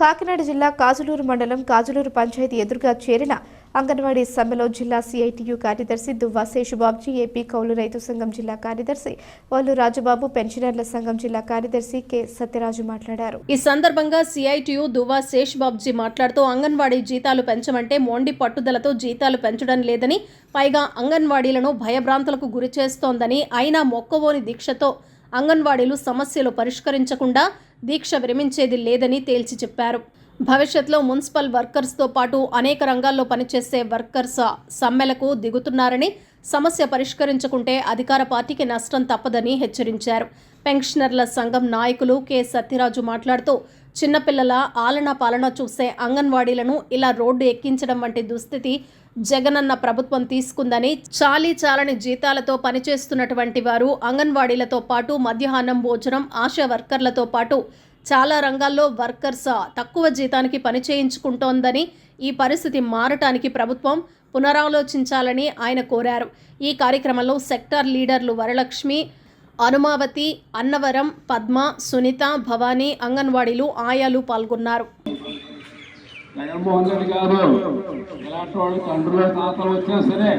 కాకినాడ జిల్లా కాజులూరు మండలం కాజులూరు పంచాయతీ ఎదురుగా చేరిన అంగన్వాడీ సమ్మెలో జిల్లా సిఐటియు కార్యదర్శి దువ్వా శేషుబాబుజీ ఏపీ కౌలు రైతు సంఘం జిల్లా కార్యదర్శి వల్లు రాజబాబు పెన్షనర్ల సంఘం జిల్లా కార్యదర్శి కె. సత్యరాజు మాట్లాడారు. ఈ సందర్భంగా సిఐటియు దువ్వా శేష్బాబ్జీ మాట్లాడుతూ అంగన్వాడీ జీతాలు పెంచమంటే మొండి పట్టుదలతో జీతాలు పెంచడం లేదని పైగా అంగన్వాడీలను భయభ్రాంతులకు గురి చేస్తోందని అయినా మొక్కవోని దీక్షతో అంగన్వాడీలు సమస్యలు పరిష్కరించకుండా దీక్ష విరమించేది లేదని తేల్చి చెప్పారు. భవిష్యత్లో మున్సిపల్ వర్కర్స్తో పాటు అనేక రంగాల్లో పనిచేసే వర్కర్స్ సమ్మెలకు దిగుతున్నారని సమస్య పరిష్కరించకుంటే అధికార పార్టీకి నష్టం తప్పదని హెచ్చరించారు. పెన్షనర్ల సంఘం నాయకులు కె. సత్యరాజు మాట్లాడుతూ చిన్నపిల్లల ఆలన పాలన చూసే అంగన్వాడీలను ఇలా రోడ్డు ఎక్కించడం వంటి దుస్థితి జగనన్న ప్రభుత్వం తీసుకుందని చాలీ చాలని జీతాలతో పనిచేస్తున్నటువంటి వారు అంగన్వాడీలతో పాటు మధ్యాహ్నం భోజనం ఆశా వర్కర్లతో పాటు చాలా రంగాల్లో వర్కర్స్ తక్కువ జీతానికి పని చేయించుకుంటోందని ఈ పరిస్థితి మారటానికి ప్రభుత్వం పునరాలోచించాలని ఆయన కోరారు. ఈ కార్యక్రమంలో సెక్టార్ లీడర్లు వరలక్ష్మి అనుమావతి అన్నవరం పద్మ సునీత భవానీ అంగన్వాడీలు ఆయాలు పాల్గొన్నారు. జగన్మోహన్ రెడ్డి గారు వాళ్ళు తండ్రులు తాతలు వచ్చినా సరే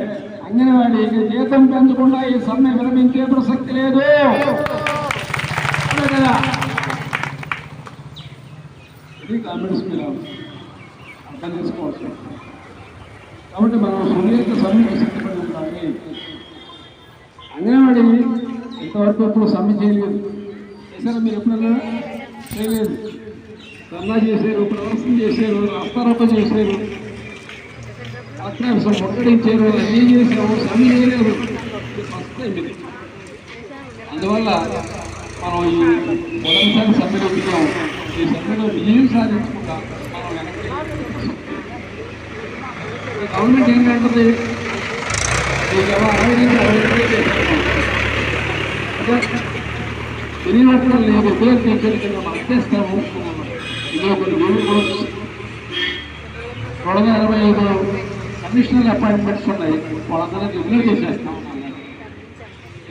అంగన్వాడీకి జీతం పెంచకుండా ఈ సమ్మె విరమించే ప్రసక్తి లేదు. ఇది కామెంట్స్ అర్థం చేసుకోవచ్చు. కాబట్టి మనం సునీత సమ్మెకు ఉండాలి. అంగన్వాడీ ఇంతవరకు ఎప్పుడు సమ్మె చేయలేదు. చేశారా మీరు ఎప్పుడన్నా? చేయలేదు. ధర్నా చేశారు ప్రదర్శన చేశారు రాస్తారోపణ చేశారు. కలెక్టర్ ముట్టడించారు అన్నీ చేశారు సమ్మె చేయలేదు. ఫస్ట్ టైం ఇది. అందువల్ల మనం ఈ మొదటిసారి సమ్మెలో దిగాం ఈ సమ్మెలో విజయం సాధించకుండా మనం వెనక్కి గవర్నమెంట్ ఏంటంటుంది మీకు ఎవరు అరవై నుంచి అరవై తెలియనప్పుడు లేదు పేరు తెచ్చిన ఇందులో కొన్ని రూల్ కూడా రెండు వందల ఇరవై ఐదు కమిషనర్ అపాయింట్మెంట్స్ ఉన్నాయి. వాళ్ళందరూ రివ్యూ చేసేస్తాం